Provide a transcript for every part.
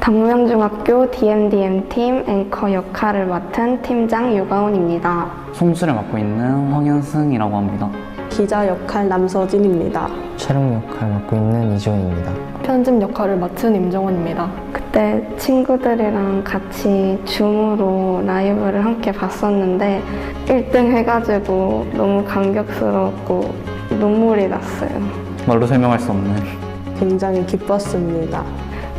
당명중학교 DMDM팀 앵커 역할을 맡은 팀장 유가온입니다. 송수를 맡고 있는 황현승이라고 합니다. 기자 역할 남서진입니다. 촬영 역할 맡고 있는 이주원입니다. 편집 역할을 맡은 임정원입니다. 그때 친구들이랑 같이 줌으로 라이브를 함께 봤었는데 1등 해가지고 너무 감격스러웠고 눈물이 났어요. 말로 설명할 수 없는 굉장히 기뻤습니다.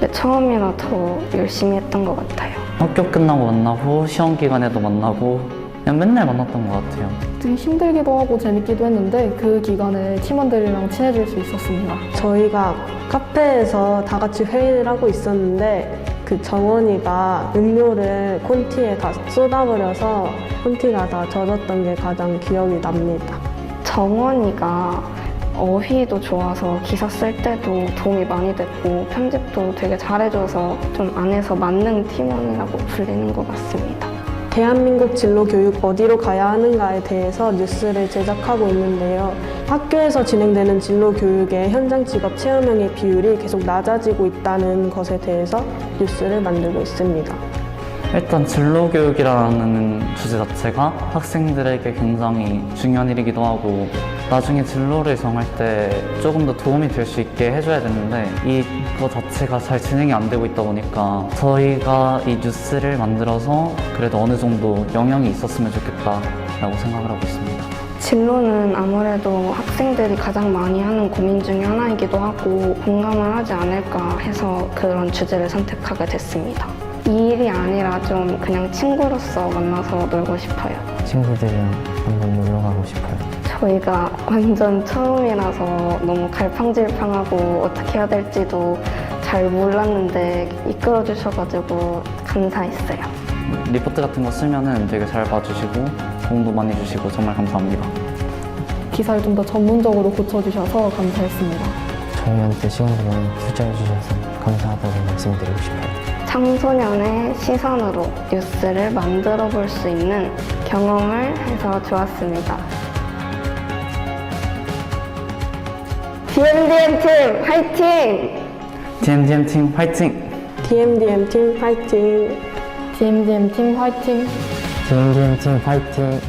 처음이라 더 열심히 했던 것 같아요. 학교 끝나고 만나고 시험 기간에도 만나고 그냥 맨날 만났던 것 같아요. 되게 힘들기도 하고 재밌기도 했는데 그 기간에 팀원들이랑 친해질 수 있었습니다. 저희가 카페에서 다 같이 회의를 하고 있었는데 그 정원이가 음료를 콘티에 다 쏟아버려서 콘티가 다 젖었던 게 가장 기억이 납니다. 정원이가 어휘도 좋아서 기사 쓸 때도 도움이 많이 됐고 편집도 되게 잘해줘서 좀 안에서 만능 팀원이라고 불리는 것 같습니다. 대한민국 진로 교육 어디로 가야 하는가에 대해서 뉴스를 제작하고 있는데요. 학교에서 진행되는 진로 교육의 현장 직업 체험형의 비율이 계속 낮아지고 있다는 것에 대해서 뉴스를 만들고 있습니다. 일단 진로 교육이라는 주제 자체가 학생들에게 굉장히 중요한 일이기도 하고 나중에 진로를 정할 때 조금 더 도움이 될 수 있게 해줘야 되는데 이거 자체가 잘 진행이 안 되고 있다 보니까 저희가 이 뉴스를 만들어서 그래도 어느 정도 영향이 있었으면 좋겠다라고 생각을 하고 있습니다. 진로는 아무래도 학생들이 가장 많이 하는 고민 중에 하나이기도 하고 공감을 하지 않을까 해서 그런 주제를 선택하게 됐습니다. 이 일이 아니라 좀 그냥 친구로서 만나서 놀고 싶어요. 친구들이랑 한번 놀러 가고 싶어요. 저희가 완전 처음이라서 너무 갈팡질팡하고 어떻게 해야 될지도 잘 몰랐는데 이끌어 주셔가지고 감사했어요. 리포트 같은 거 쓰면은 되게 잘 봐주시고 도움도 많이 주시고 정말 감사합니다. 기사를 좀 더 전문적으로 고쳐주셔서 감사했습니다. 저희한테 시간도 많이 투자해 주셔서 감사하다고 말씀드리고 싶어요. 청소년의 시선으로 뉴스를 만들어 볼 수 있는 경험을 해서 좋았습니다. DMDM 팀 화이팅! DMDM 팀 화이팅! DMDM 팀 파이팅! DMDM 팀 화이팅! DMDM 팀 파이팅!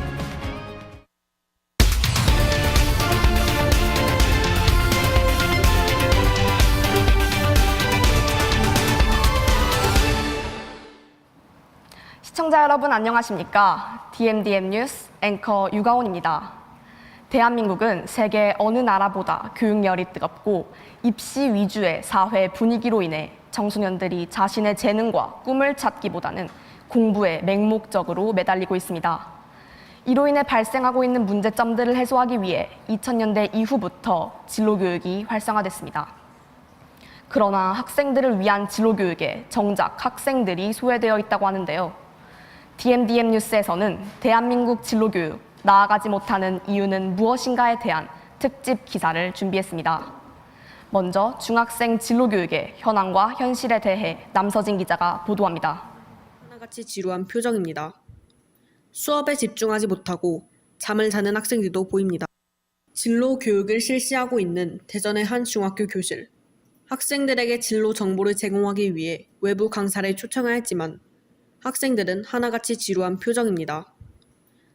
시청자 여러분 안녕하십니까? DMDM 뉴스 앵커 유가온입니다. 대한민국은 세계 어느 나라보다 교육열이 뜨겁고 입시 위주의 사회 분위기로 인해 청소년들이 자신의 재능과 꿈을 찾기보다는 공부에 맹목적으로 매달리고 있습니다. 이로 인해 발생하고 있는 문제점들을 해소하기 위해 2000년대 이후부터 진로교육이 활성화됐습니다. 그러나 학생들을 위한 진로교육에 정작 학생들이 소외되어 있다고 하는데요. DMDM 뉴스에서는 대한민국 진로교육 나아가지 못하는 이유는 무엇인가에 대한 특집 기사를 준비했습니다. 먼저 중학생 진로 교육의 현황과 현실에 대해 남서진 기자가 보도합니다. 하나같이 지루한 표정입니다. 수업에 집중하지 못하고 잠을 자는 학생들도 보입니다. 진로 교육을 실시하고 있는 대전의 한 중학교 교실. 학생들에게 진로 정보를 제공하기 위해 외부 강사를 초청하였지만 학생들은 하나같이 지루한 표정입니다.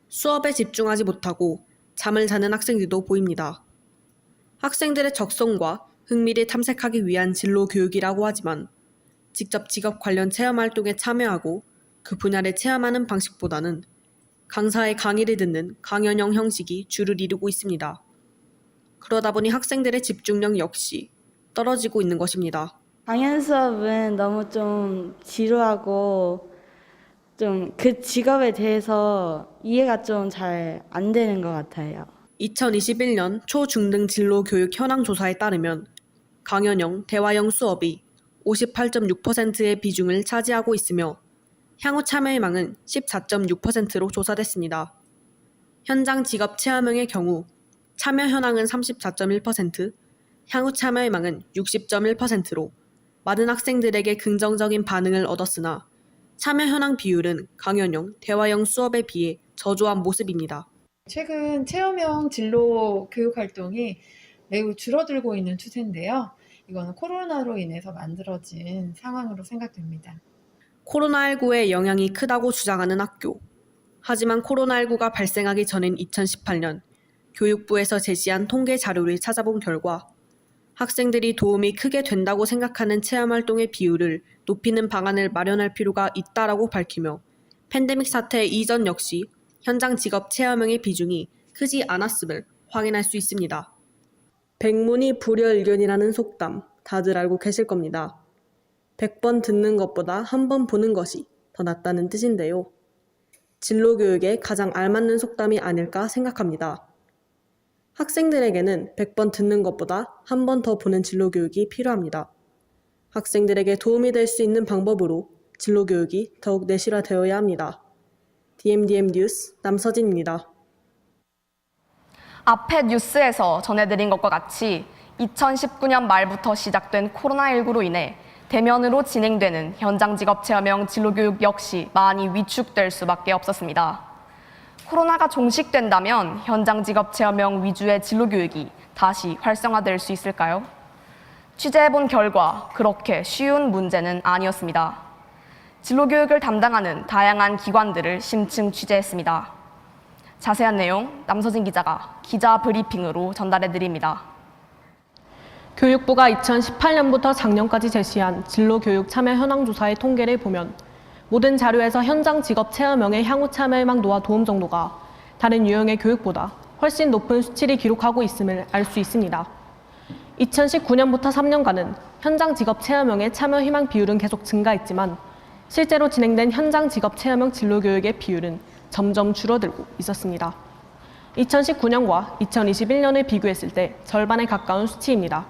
수업에 집중하지 못하고 잠을 자는 학생들도 보입니다. 학생들의 적성과 흥미를 탐색하기 위한 진로 교육이라고 하지만 직접 직업 관련 체험 활동에 참여하고 그 분야를 체험하는 방식보다는 강사의 강의를 듣는 강연형 형식이 주를 이루고 있습니다. 그러다 보니 학생들의 집중력 역시 떨어지고 있는 것입니다. 강연 수업은 너무 좀 지루하고 좀 그 직업에 대해서 이해가 좀 잘 안 되는 것 같아요. 2021년 초중등 진로 교육 현황 조사에 따르면 강연형, 대화형 수업이 58.6%의 비중을 차지하고 있으며 향후 참여희망은 14.6%로 조사됐습니다. 현장 직업 체험형의 경우 참여 현황은 34.1%, 향후 참여희망은 60.1%로 많은 학생들에게 긍정적인 반응을 얻었으나 참여 현황 비율은 강연형, 대화형 수업에 비해 저조한 모습입니다. 최근 체험형 진로 교육 활동이 매우 줄어들고 있는 추세인데요. 이거는 코로나로 인해서 만들어진 상황으로 생각됩니다. 코로나19의 영향이 크다고 주장하는 학교. 하지만 코로나19가 발생하기 전인 2018년 교육부에서 제시한 통계 자료를 찾아본 결과 학생들이 도움이 크게 된다고 생각하는 체험 활동의 비율을 높이는 방안을 마련할 필요가 있다라고 밝히며 팬데믹 사태 이전 역시 현장 직업 체험형의 비중이 크지 않았음을 확인할 수 있습니다. 백문이 불여일견이라는 속담 다들 알고 계실 겁니다. 100번 듣는 것보다 한 번 보는 것이 더 낫다는 뜻인데요. 진로 교육에 가장 알맞는 속담이 아닐까 생각합니다. 학생들에게는 100번 듣는 것보다 한 번 더 보는 진로 교육이 필요합니다. 학생들에게 도움이 될 수 있는 방법으로 진로 교육이 더욱 내실화되어야 합니다. DMDM 뉴스 남서진입니다. 앞에 뉴스에서 전해드린 것과 같이 2019년 말부터 시작된 코로나19로 인해 대면으로 진행되는 현장 직업 체험형 진로 교육 역시 많이 위축될 수밖에 없었습니다. 코로나가 종식된다면 현장 직업 체험형 위주의 진로 교육이 다시 활성화될 수 있을까요? 취재해본 결과 그렇게 쉬운 문제는 아니었습니다. 진로 교육을 담당하는 다양한 기관들을 심층 취재했습니다. 자세한 내용 남서진 기자가 기자 브리핑으로 전달해 드립니다. 교육부가 2018년부터 작년까지 제시한 진로 교육 참여 현황 조사의 통계를 보면 모든 자료에서 현장 직업 체험형의 향후 참여 희망도와 도움 정도가 다른 유형의 교육보다 훨씬 높은 수치를 기록하고 있음을 알 수 있습니다. 2019년부터 3년간은 현장 직업 체험형의 참여 희망 비율은 계속 증가했지만 실제로 진행된 현장 직업 체험형 진로 교육의 비율은 점점 줄어들고 있었습니다. 2019년과 2021년을 비교했을 때 절반에 가까운 수치입니다.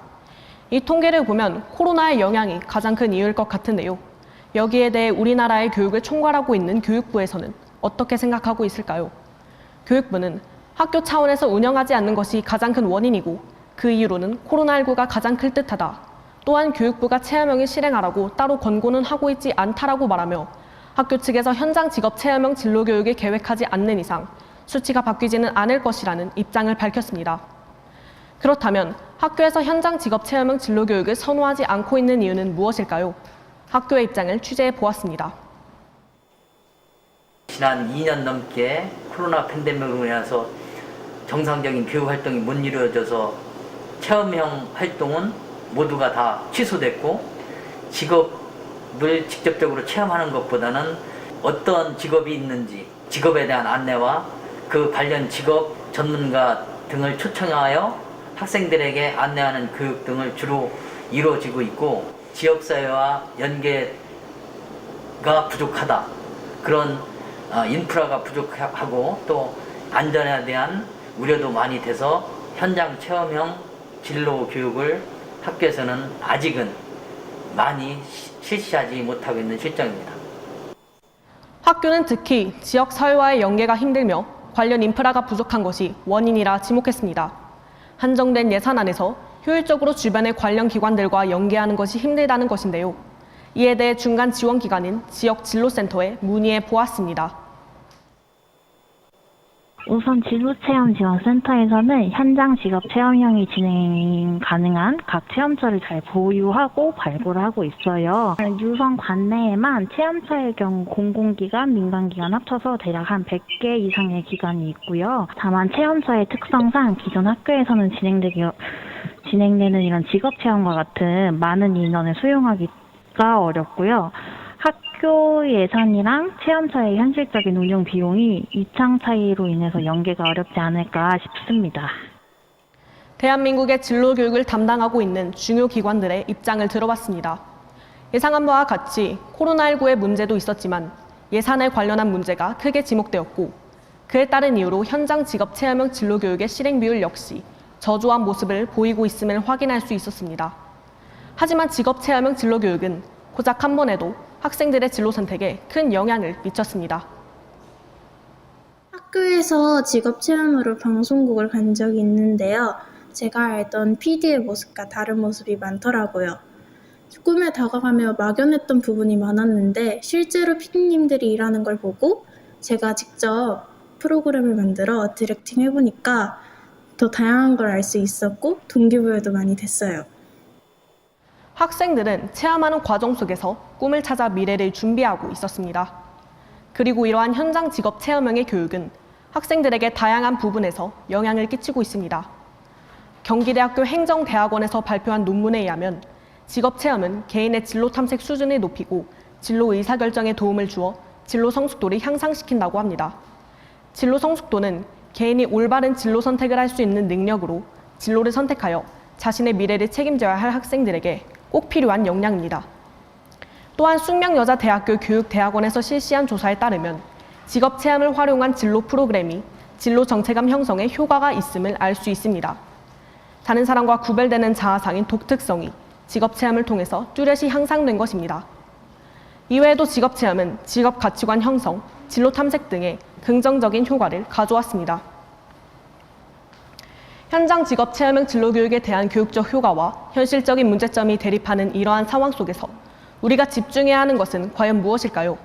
이 통계를 보면 코로나의 영향이 가장 큰 이유일 것 같은데요. 여기에 대해 우리나라의 교육을 총괄하고 있는 교육부에서는 어떻게 생각하고 있을까요? 교육부는 학교 차원에서 운영하지 않는 것이 가장 큰 원인이고 그 이유로는 코로나19가 가장 클 듯하다. 또한 교육부가 체험형을 실행하라고 따로 권고는 하고 있지 않다라고 말하며 학교 측에서 현장 직업 체험형 진로 교육을 계획하지 않는 이상 수치가 바뀌지는 않을 것이라는 입장을 밝혔습니다. 그렇다면 학교에서 현장 직업 체험형 진로 교육을 선호하지 않고 있는 이유는 무엇일까요? 학교의 입장을 취재해 보았습니다. 지난 2년 넘게 코로나 팬데믹으로 인해서 정상적인 교육 활동이 못 이루어져서 체험형 활동은 모두가 다 취소됐고 직업을 직접적으로 체험하는 것보다는 어떤 직업이 있는지 직업에 대한 안내와 그 관련 직업 전문가 등을 초청하여 학생들에게 안내하는 교육 등을 주로 이루어지고 있고 지역사회와 연계가 부족하다. 그런 어, 인프라가 부족하고 또 안전에 대한 우려도 많이 돼서 현장 체험형 진로 교육을 학교에서는 아직은 많이 시- 실시하지 못하고 있는 실정입니다. 학교는 특히 지역 사회와의 연계가 힘들며 관련 인프라가 부족한 것이 원인이라 지목했습니다. 한정된 예산 안에서 효율적으로 주변의 관련 기관들과 연계하는 것이 힘들다는 것인데요. 이에 대해 중간 지원 기관인 지역 진로센터에 문의해 보았습니다. 우선 진로체험 지원센터에서는 현장 직업 체험형이 진행 가능한 각 체험처를 잘 보유하고 발굴을 하고 있어요. 유성 관내에만 체험처의 경우 공공기관, 민간기관 합쳐서 대략 한 100개 이상의 기관이 있고요. 다만 체험처의 특성상 기존 학교에서는 진행되기 진행되는 이런 직업 체험과 같은 많은 인원을 수용하기가 어렵고요. 학교 예산이랑 체험처의 현실적인 운영 비용이 이창 차이로 인해서 연계가 어렵지 않을까 싶습니다. 대한민국의 진로 교육을 담당하고 있는 중요 기관들의 입장을 들어봤습니다. 예상한 바와 같이 코로나19의 문제도 있었지만 예산에 관련한 문제가 크게 지목되었고 그에 따른 이유로 현장 직업 체험형 진로 교육의 실행 비율 역시 저조한 모습을 보이고 있음을 확인할 수 있었습니다. 하지만 직업 체험형 진로 교육은 고작 한 번에도 학생들의 진로 선택에 큰 영향을 미쳤습니다. 학교에서 직업 체험으로 방송국을 간 적이 있는데요. 제가 알던 PD의 모습과 다른 모습이 많더라고요. 꿈에 다가가며 막연했던 부분이 많았는데 실제로 PD님들이 일하는 걸 보고 제가 직접 프로그램을 만들어 디렉팅 해보니까 더 다양한 걸 알 수 있었고 동기부여도 많이 됐어요. 학생들은 체험하는 과정 속에서 꿈을 찾아 미래를 준비하고 있었습니다. 그리고 이러한 현장 직업 체험형의 교육은 학생들에게 다양한 부분에서 영향을 끼치고 있습니다. 경기대학교 행정대학원에서 발표한 논문에 의하면 직업 체험은 개인의 진로 탐색 수준을 높이고 진로 의사결정에 도움을 주어 진로 성숙도를 향상시킨다고 합니다. 진로 성숙도는 개인이 올바른 진로 선택을 할 수 있는 능력으로 진로를 선택하여 자신의 미래를 책임져야 할 학생들에게 꼭 필요한 역량입니다. 또한 숙명여자대학교 교육대학원에서 실시한 조사에 따르면 직업 체험을 활용한 진로 프로그램이 진로 정체감 형성에 효과가 있음을 알 수 있습니다. 다른 사람과 구별되는 자아상인 독특성이 직업 체험을 통해서 뚜렷이 향상된 것입니다. 이외에도 직업 체험은 직업 가치관 형성, 진로 탐색 등의 긍정적인 효과를 가져왔습니다. 현장 직업 체험형 진로 교육에 대한 교육적 효과와 현실적인 문제점이 대립하는 이러한 상황 속에서 우리가 집중해야 하는 것은 과연 무엇일까요?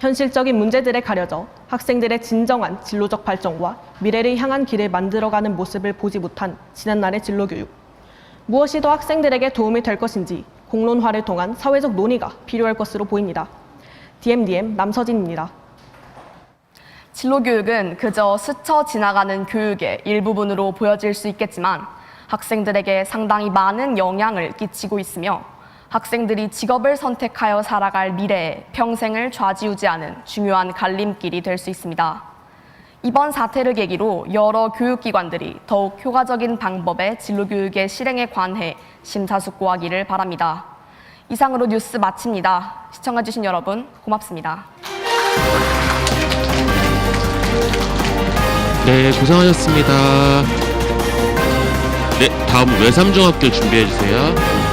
현실적인 문제들에 가려져 학생들의 진정한 진로적 발전과 미래를 향한 길을 만들어가는 모습을 보지 못한 지난날의 진로 교육. 무엇이 더 학생들에게 도움이 될 것인지 공론화를 통한 사회적 논의가 필요할 것으로 보입니다. DMDM 남서진입니다. 진로 교육은 그저 스쳐 지나가는 교육의 일부분으로 보여질 수 있겠지만 학생들에게 상당히 많은 영향을 끼치고 있으며 학생들이 직업을 선택하여 살아갈 미래에 평생을 좌지우지하는 중요한 갈림길이 될 수 있습니다. 이번 사태를 계기로 여러 교육기관들이 더욱 효과적인 방법의 진로교육의 실행에 관해 심사숙고하기를 바랍니다. 이상으로 뉴스 마칩니다. 시청해주신 여러분 고맙습니다. 네, 고생하셨습니다. 네, 다음 외삼중학교 준비해 주세요.